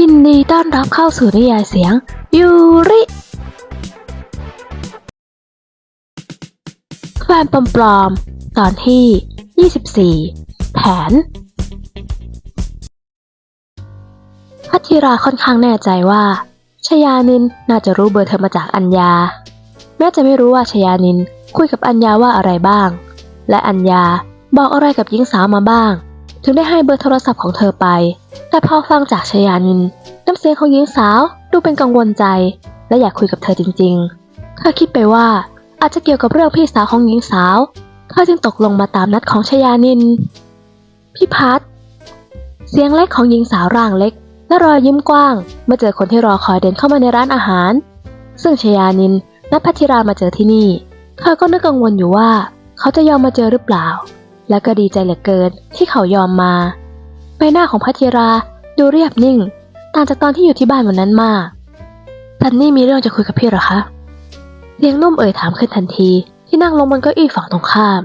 ยินดีต้อนรับเข้าสู่นิยายเสียง ยูริ แฟนปลอมๆ ตอนที่ 24 แผนพัทิราค่อนข้างแน่ใจว่าชยานินน่าจะรู้เบอร์เธอมาจากอัญญา แม้จะไม่รู้ว่าชยานินคุยกับอัญญาว่าอะไรบ้าง และอัญญาบอกอะไรกับหญิงสาวมาบ้าง ถึงได้ให้เบอร์โทรศัพท์ของเธอไป แต่พอฟังจากชยานิน น้ำเสียงของหญิงสาวดูเป็นกังวลใจ และอยากคุยกับเธอจริงๆ เธอคิดไปว่าอาจจะเกี่ยวกับเรื่องพี่สาวของหญิงสาว เธอจึงตกลงมาตามนัดของชยานิน พี่พัดเสียงเล็กของหญิงสาวร่างเล็ก และรอยยิ้มกว้าง เมื่อเจอคนที่รอคอยเดินเข้ามาในร้านอาหาร ซึ่งชยานินนัดพัชิรามาเจอที่นี่ เธอก็นึกกังวลอยู่ว่า เขาจะยอมมาเจอหรือเปล่า และก็ดีใจเหลือเกินที่เขายอมมา ใบหน้าของพัชิราดูเรียบนิ่ง ต่างจากตอนที่อยู่ที่บ้านวันนั้นมากซันนี่มีเรื่องจะคุยกับพี่หรอคะเสียงนุ่มเอ่ยถามขึ้นทันทีที่นั่งลงบนเก้าอี้ฝั่งตรงข้าม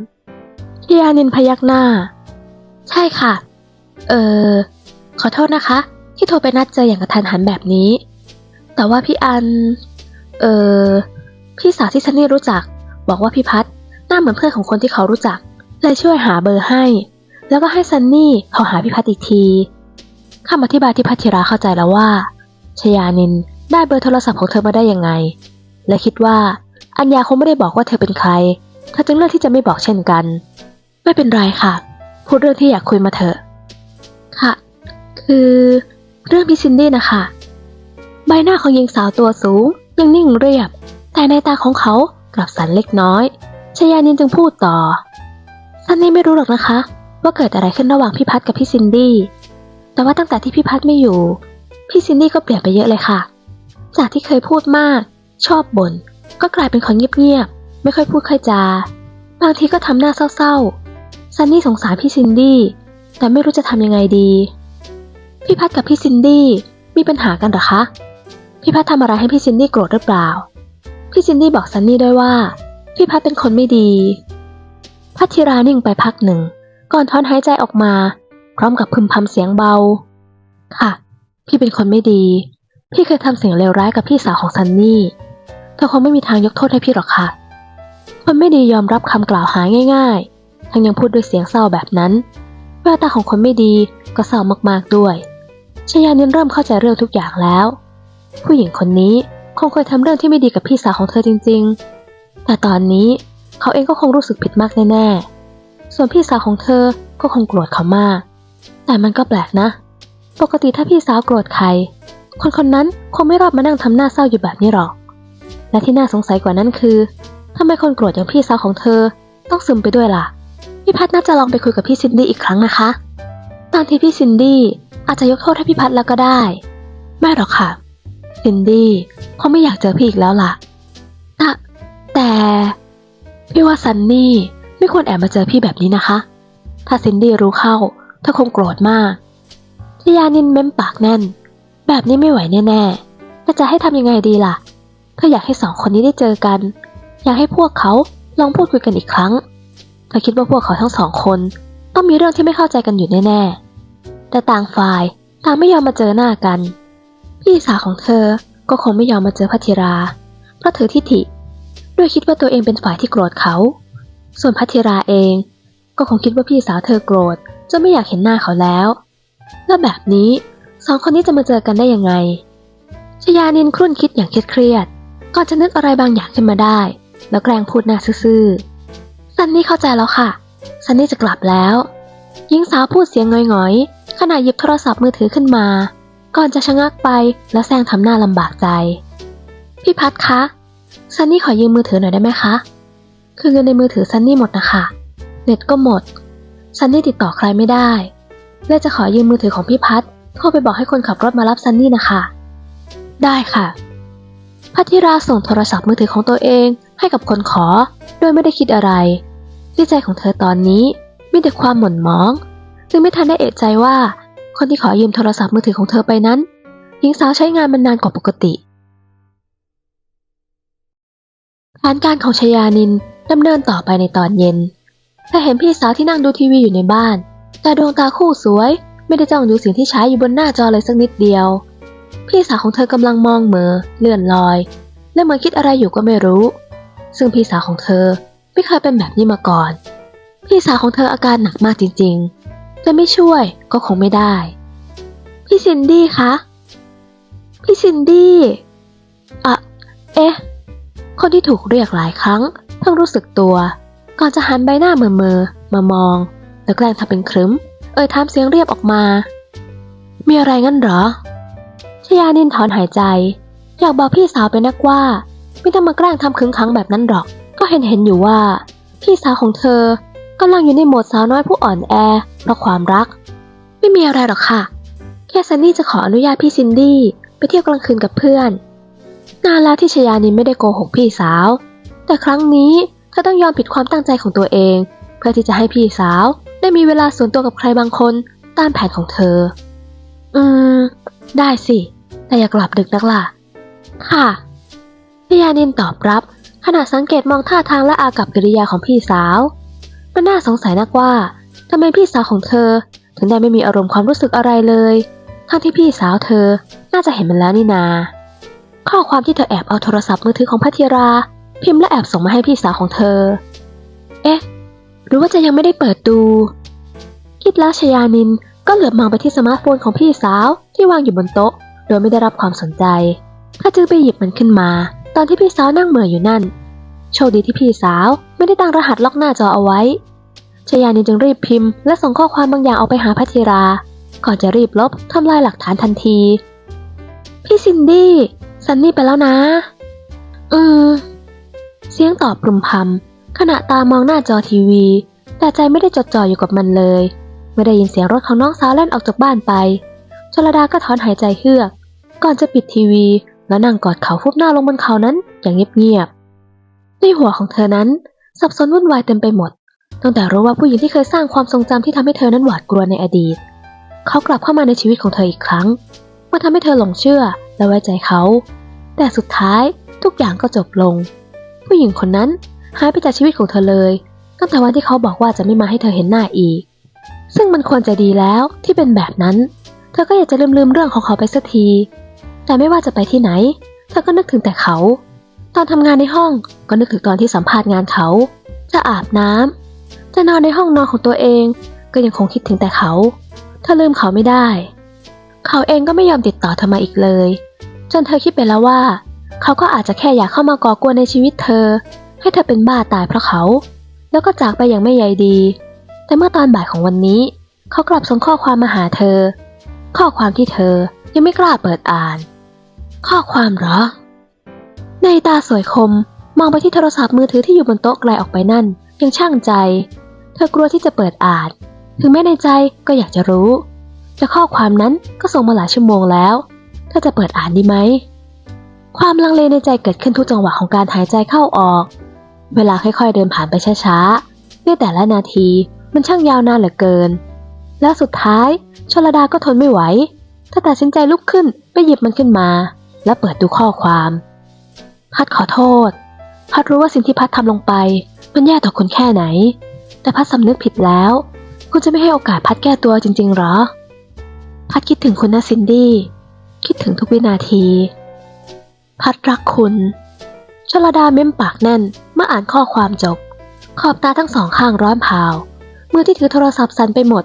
ชยานินพยักหน้า ใช่ค่ะ เออขอโทษนะคะ ที่โทรไปนัดเจออย่างกระทันหันแบบนี้ แต่ว่าพี่อัน เออพี่สาวที่ซันนี่รู้จัก บอกว่าพี่พัดหน้าเหมือนเพื่อนของคนที่เขารู้จัก เลยช่วยหาเบอร์ให้ แล้วก็ให้ซันนี่โทรหาพี่พัดอีกทีคำอธิบายที่พัชิราเข้าใจแล้วว่า ชยานินได้เบอร์โทรศัพท์ของเธอมาได้ยังไง และคิดว่าอัญญาคงไม่ได้บอกว่าเธอเป็นใคร เธอจึงเลือกที่จะไม่บอกเช่นกัน ไม่เป็นไรค่ะ พูดเรื่องที่อยากคุยมาเถอะ ค่ะ คือเรื่องพี่ซินดี้นะคะ ใบหน้าของหญิงสาวตัวสูง ยังนิ่งเรียบ แต่ในตาของเขากลับสันเล็กน้อย ชยานินจึงพูดต่อ ซันนี่ไม่รู้หรอกนะคะ ว่าเกิดอะไรขึ้นระหว่างพี่พัดกับพี่ซินดี้ แต่ว่าตั้งแต่ที่พี่พัดไม่อยู่ พี่ซินดี้ก็เปลี่ยนไปเยอะเลยค่ะ จากที่เคยพูดมาก ชอบบ่นก็กลายเป็นคนเงียบๆไม่ค่อยพูดค่อยจา บางทีก็ทำหน้าเศร้าๆซันนี่สงสารพี่ซินดี้แต่ไม่รู้จะทำยังไงดี พี่พัดกับพี่ซินดี้มีปัญหากันหรอคะพี่พัดทำอะไรให้พี่ซินดี้โกรธหรือเปล่า พี่ซินดี้บอกซันนี่ด้วยว่า พี่พัดเป็นคนไม่ดี พัทธิรานิ่งไปพักหนึ่ง ก่อนถอนหายใจออกมา พร้อมกับพึมพำเสียงเบา ค่ะ พี่เป็นคนไม่ดี พี่เคยทำสิ่งเลวร้ายกับพี่สาวของซันนี่เธอคงไม่มีทางยกโทษให้พี่หรอกค่ะ คนไม่ดียอมรับคำกล่าวหาง่าย ๆ ทั้งยังพูดด้วยเสียงเศร้าแบบนั้นแววตาของคนไม่ดีก็เศร้ามากๆด้วยชยานินเริ่มเข้าใจเรื่องทุกอย่างแล้ว ผู้หญิงคนนี้คงเคยทำเรื่องที่ไม่ดีกับพี่สาวของเธอจริง ๆ แต่ตอนนี้ เขาเองก็คงรู้สึกผิดมากแน่ๆ ส่วนพี่สาวของเธอก็คงโกรธเขามาก แต่มันก็แปลกนะ ปกติถ้าพี่สาวโกรธใคร คนคนนั้นคงไม่รอบมานั่งทำหน้าเศร้าอยู่แบบนี้หรอก และที่น่าสงสัยกว่านั้นคือทำไมคนโกรธอย่างพี่สาวของเธอต้องซึมไปด้วยล่ะ พี่พัดน่าจะลองไปคุยกับพี่ซินดี้อีกครั้งนะคะ บางทีพี่ซินดี้อาจจะยกโทษให้พี่พัดแล้วก็ได้ ไม่หรอกค่ะ ซินดี้เขาไม่อยากเจอพี่อีกแล้วล่ะแต่แต่ พี่ว่าซันนี่ไม่ควรแอบมาเจอพี่แบบนี้นะคะ ถ้าซินดี้รู้เข้าเธอคงโกรธมากชยานินเม้มปากแน่น แบบนี้ไม่ไหวแน่ๆแต่จะให้ทำยังไงดีล่ะ เธออยากให้สองคนนี้ได้เจอกัน อยากให้พวกเขาลองพูดคุยกันอีกครั้ง เธอคิดว่าพวกเขาทั้งสองคน ต้องมีเรื่องที่ไม่เข้าใจกันอยู่แน่ๆ แต่ต่างฝ่ายต่างไม่ยอมมาเจอหน้ากัน พี่สาวของเธอก็คงไม่ยอมมาเจอพัทิรา เพราะเธอทิฐิ ด้วยคิดว่าตัวเองเป็นฝ่ายที่โกรธเขา ส่วนพัทิราเอง ก็คงคิดว่าพี่สาวเธอโกรธจนไม่อยากเห็นหน้าเขาแล้ว แล้วแบบนี้สองคนนี้จะมาเจอกันได้ยังไง ชยานินครุ่นคิดอย่างเครียดๆก่อนจะนึกอะไรบางอย่างขึ้นมาได้ แล้วแกล้งพูดหน้าซื่อๆซันนี่เข้าใจแล้วค่ะซันนี่จะกลับแล้วหญิงสาวพูดเสียงงอยๆขณะหยิบโทรศัพท์มือถือขึ้นมา ก่อนจะชะงักไปแล้วแซงทำหน้าลำบากใจ พี่พัดคะ ซันนี่ขอยืมมือถือหน่อยได้ไหมคะ คือเงินในมือถือซันนี่หมดนะคะเน็ตก็หมด ซันนี่ติดต่อใครไม่ได้เลยจะขอยืมมือถือของพี่พัดโทรไปบอกให้คนขับรถมารับซันนี่นะคะ ได้ค่ะ พัทิราส่งโทรศัพท์มือถือของตัวเองให้กับคนขอ โดยไม่ได้คิดอะไร ที่ใจของเธอตอนนี้มีแต่ความหม่นหมอง จึงไม่ทันได้เอะใจว่า คนที่ขอยืมโทรศัพท์มือถือของเธอไปนั้น หญิงสาวใช้งานมันนานกว่าปกติ แผนการของชยานินดำเนินต่อไปในตอนเย็นเธอเห็นพี่สาวที่นั่งดูทีวีอยู่ในบ้าน แต่ดวงตาคู่สวย ไม่ได้จ้องดูสิ่งที่ใช้อยู่บนหน้าจอเลยสักนิดเดียว พี่สาวของเธอกำลังมองเมอเลื่อนลอย และเหมือนคิดอะไรอยู่ก็ไม่รู้ ซึ่งพี่สาวของเธอไม่เคยเป็นแบบนี้มาก่อน พี่สาวของเธออาการหนักมากจริงๆจะไม่ช่วยก็คงไม่ได้ พี่ซินดี้คะพี่ซินดี้ คนที่ถูกเรียกหลายครั้ง เพิ่งรู้สึกตัว ก่อนจะหันใบหน้าเมื่อเมอมามอง แล้วแกล้งทำเป็นครึ้ม เอ่ยถามเสียงเรียบออกมา มีอะไรงั้นหรอชยานินถอนหายใจ อยากบอกพี่สาวไปนักว่า ไม่ต้องมาแกล้งทำคึงขังแบบนั้นหรอก ก็เห็นเห็นอยู่ว่า พี่สาวของเธอกำลังอยู่ในโหมดสาวน้อยผู้อ่อนแอเพราะความรัก ไม่มีอะไรหรอกค่ะ แค่ซันนี่จะขออนุญาตพี่ซินดี้ไปเที่ยวกลางคืนกับเพื่อน นานแล้วที่ชยานินไม่ได้โกหกพี่สาว แต่ครั้งนี้เธอต้องยอมผิดความตั้งใจของตัวเอง เพื่อที่จะให้พี่สาว ได้มีเวลาส่วนตัวกับใครบางคนตามแผนของเธอ อืม ได้สิ แต่อย่ากลับดึกนักล่ะ ค่ะชยานินตอบรับขณะสังเกตมองท่าทางและอากับกิริยาของพี่สาว มันน่าสงสัยนักว่าทำไมพี่สาวของเธอ ถึงได้ไม่มีอารมณ์ความรู้สึกอะไรเลย ทั้งที่พี่สาวเธอน่าจะเห็นมันแล้วนี่นา ข้อความที่เธอแอบเอาโทรศัพท์มือถือของพัทยรา พิมพ์และแอบส่งมาให้พี่สาวของเธอ เอ๊ะ หรือว่าจะยังไม่ได้เปิดดู คิดแล้วชยานินก็เหลือบมองไปที่สมาร์ทโฟนของพี่สาวที่วางอยู่บนโต๊ะ โดยไม่ได้รับความสนใจเธอจึงไปหยิบมันขึ้นมา ตอนที่พี่สาวนั่งเหม่ออยู่นั่น โชคดีที่พี่สาวไม่ได้ตั้งรหัสล็อกหน้าจอเอาไว้ชยานินจึงรีบพิมพ์ และส่งข้อความบางอย่างออกไปหาพัทยรา ก่อนจะรีบลบทำลายหลักฐานทันที พี่ซินดี้ ซันนี่ไปแล้วนะ อืม เสียงตอบปรุมพำขณะตามองหน้าจอทีวี แต่ใจไม่ได้จดจ่ออยู่กับมันเลย ไม่ได้ยินเสียงรถของน้องสาวแล่นออกจากบ้านไป ชลดาก็ถอนหายใจเฮือก ก่อนจะปิดทีวี แล้วนั่งกอดเขาฟุบหน้าลงบนเขานั้นอย่างเงียบๆ ในหัวของเธอนั้น สับสนวุ่นวายเต็มไปหมด ตั้งแต่รู้ว่าผู้หญิงที่เคยสร้างความทรงจำที่ทำให้เธอนั้นหวาดกลัวในอดีต เขากลับเข้ามาในชีวิตของเธออีกครั้งมาทำให้เธอหลงเชื่อและไว้ใจเขา แต่สุดท้ายทุกอย่างก็จบลง ผู้หญิงคนนั้นหายไปจากชีวิตของเธอเลย ตั้งแต่วันที่เขาบอกว่าจะไม่มาให้เธอเห็นหน้าอีก ซึ่งมันควรจะดีแล้วที่เป็นแบบนั้น เธอก็อยากจะลืมลืมเรื่องของเขาไปสักที แต่ไม่ว่าจะไปที่ไหน เธอก็นึกถึงแต่เขา ตอนทำงานในห้องก็นึกถึงตอนที่สัมภาษณ์งานเขา จะอาบน้ำจะนอนในห้องนอนของตัวเอง ก็ยังคงคิดถึงแต่เขา เธอลืมเขาไม่ได้ เขาเองก็ไม่ยอมติดต่อเธอมาอีกเลย จนเธอคิดไปแล้วว่า เขาก็อาจจะแค่อยากเข้ามาก่อกวนในชีวิตเธอ ให้เธอเป็นบ้าตายเพราะเขา แล้วก็จากไปอย่างไม่ใยดี แต่เมื่อตอนบ่ายของวันนี้ เขากลับส่งข้อความมาหาเธอ ข้อความที่เธอยังไม่กล้าเปิดอ่าน ข้อความเหรอ ในตาสวยคมมองไปที่โทรศัพท์มือถือที่อยู่บนโต๊ะไกลออกไปนั่น ยังช่างใจ เธอกลัวที่จะเปิดอ่าน ถึงแม้ในใจก็อยากจะรู้ แต่ข้อความนั้นก็ส่งมาหลายชั่วโมงแล้ว เธอจะเปิดอ่านดีไหม ความลังเลในใจเกิดขึ้นทุกจังหวะของการหายใจเข้าออก เวลาค่อยๆเดินผ่านไปช้าๆในแต่ละนาทีมันช่างยาวนานเหลือเกิน แล้วสุดท้ายชลดาก็ทนไม่ไหวเธอตัดสินใจลุกขึ้นไปหยิบมันขึ้นมา และเปิดดูข้อความ พัดขอโทษ พัดรู้ว่าสิ่งที่พัดทำลงไป มันแย่ต่อคุณแค่ไหน แต่พัดสำนึกผิดแล้ว คุณจะไม่ให้โอกาสพัดแก้ตัวจริงๆหรอ พัดคิดถึงคุณนะซินดี้ คิดถึงทุกวินาที พัดรักคุณ ชลดาเม้มปากแน่น เมื่ออ่านข้อความจบ ขอบตาทั้งสองข้างร้อนเผามือที่ถือโทรศัพท์สั่นไปหมด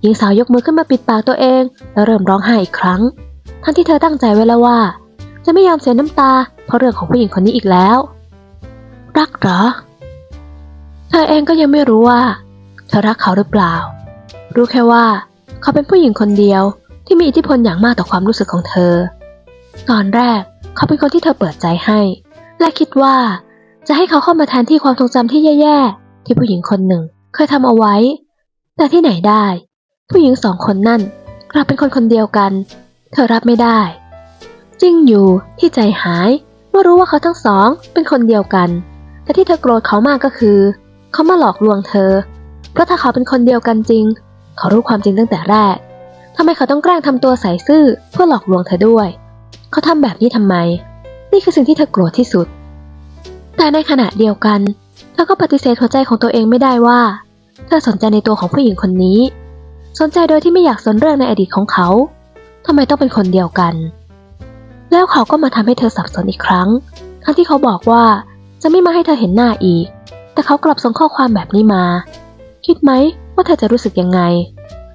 หญิงสาวยกมือขึ้นมาปิดปากตัวเอง แล้วเริ่มร้องไห้อีกครั้ง ทั้งที่เธอตั้งใจไว้แล้วว่า จะไม่ยอมเสียน้ำตา เพราะเรื่องของผู้หญิงคนนี้อีกแล้ว รักเหรอ เธอเองก็ยังไม่รู้ว่า เธอรักเขาหรือเปล่า รู้แค่ว่า เขาเป็นผู้หญิงคนเดียว ที่มีอิทธิพลอย่างมากต่อความรู้สึกของเธอ ตอนแรกเขาเป็นคนที่เธอเปิดใจให้ และคิดว่า จะให้เขาเข้ามาแทนที่ความทรงจำที่แย่ๆ ที่ผู้หญิงคนหนึ่งเคยทำเอาไว้ แต่ที่ไหนได้ ผู้หญิงสองคนนั่นกลับเป็นคนคนเดียวกัน เธอรับไม่ได้ จริงอยู่ที่ใจหายเมื่อรู้ว่าเขาทั้งสองเป็นคนเดียวกัน แต่ที่เธอโกรธเขามากก็คือ เขามาหลอกลวงเธอ เพราะถ้าเขาเป็นคนเดียวกันจริง เขารู้ความจริงตั้งแต่แรกำไมเขาต้องแกล้งทำตัวใสซื่อเพื่อหลอกลวงเธอด้วย เขาทำแบบนี้ทำไม นี่คือสิ่งที่เธอโกรธที่สุด แต่ในขณะเดียวกัน เธอก็ปฏิเสธหัวใจของตัวเองไม่ได้ว่า เธอสนใจในตัวของผู้หญิงคนนี้ สนใจโดยที่ไม่อยากสนเรื่องในอดีตของเขาทำไมต้องเป็นคนเดียวกัน แล้วเขาก็มาทำให้เธอสับสนอีกครั้ง ทั้งที่เขาบอกว่าจะไม่มาให้เธอเห็นหน้าอีก แต่เขากลับส่งข้อความแบบนี้มา คิดไหมว่าเธอจะรู้สึกยังไง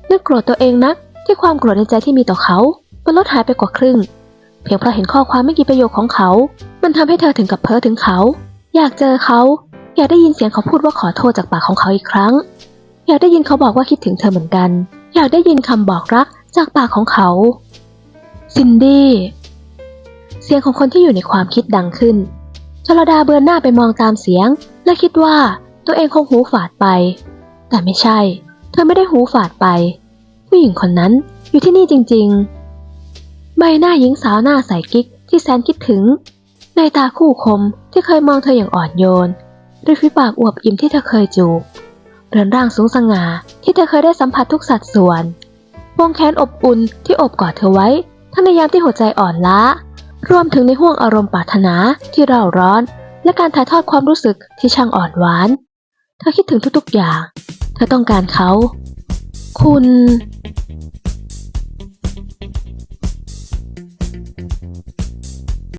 นึกโกรธตัวเองนัก ที่ความโกรธในใจที่มีต่อเขา มันลดหายไปกว่าครึ่ง เพียงเพราะเห็นข้อความไม่กี่ประโยคของเขา มันทำให้เธอถึงกับเพ้อถึงเขา อยากเจอเขา อยากได้ยินเสียงเขาพูดว่าขอโทษจากปากของเขาอีกครั้ง อยากได้ยินเขาบอกว่าคิดถึงเธอเหมือนกัน อยากได้ยินคำบอกรักจากปากของเขา ซินดี้เสียงของคนที่อยู่ในความคิดดังขึ้นชลดาเบือนหน้าไปมองตามเสียง และคิดว่าตัวเองคงหูฝาดไป แต่ไม่ใช่ เธอไม่ได้หูฝาดไป ผู้หญิงคนนั้นอยู่ที่นี่จริง ๆ ใบหน้าหญิงสาวหน้าใสกิ๊กที่แสนคิดถึง ในตาคู่คมที่เคยมองเธออย่างอ่อนโยนริมฝีปากอวบอิ่มที่เธอเคยจูบเรือนร่างสูงสง่าที่เธอเคยได้สัมผัสทุกสัดส่วนวงแขนอบอุ่นที่โอบกอดเธอไว้ทั้งในยามที่หัวใจอ่อนล้ารวมถึงในห่วงอารมณ์ปรารถนาที่เร่าร้อน และการถ่ายทอดความรู้สึกที่ช่างอ่อนหวาน เธอคิดถึงทุกๆอย่าง เธอต้องการเขา คุณ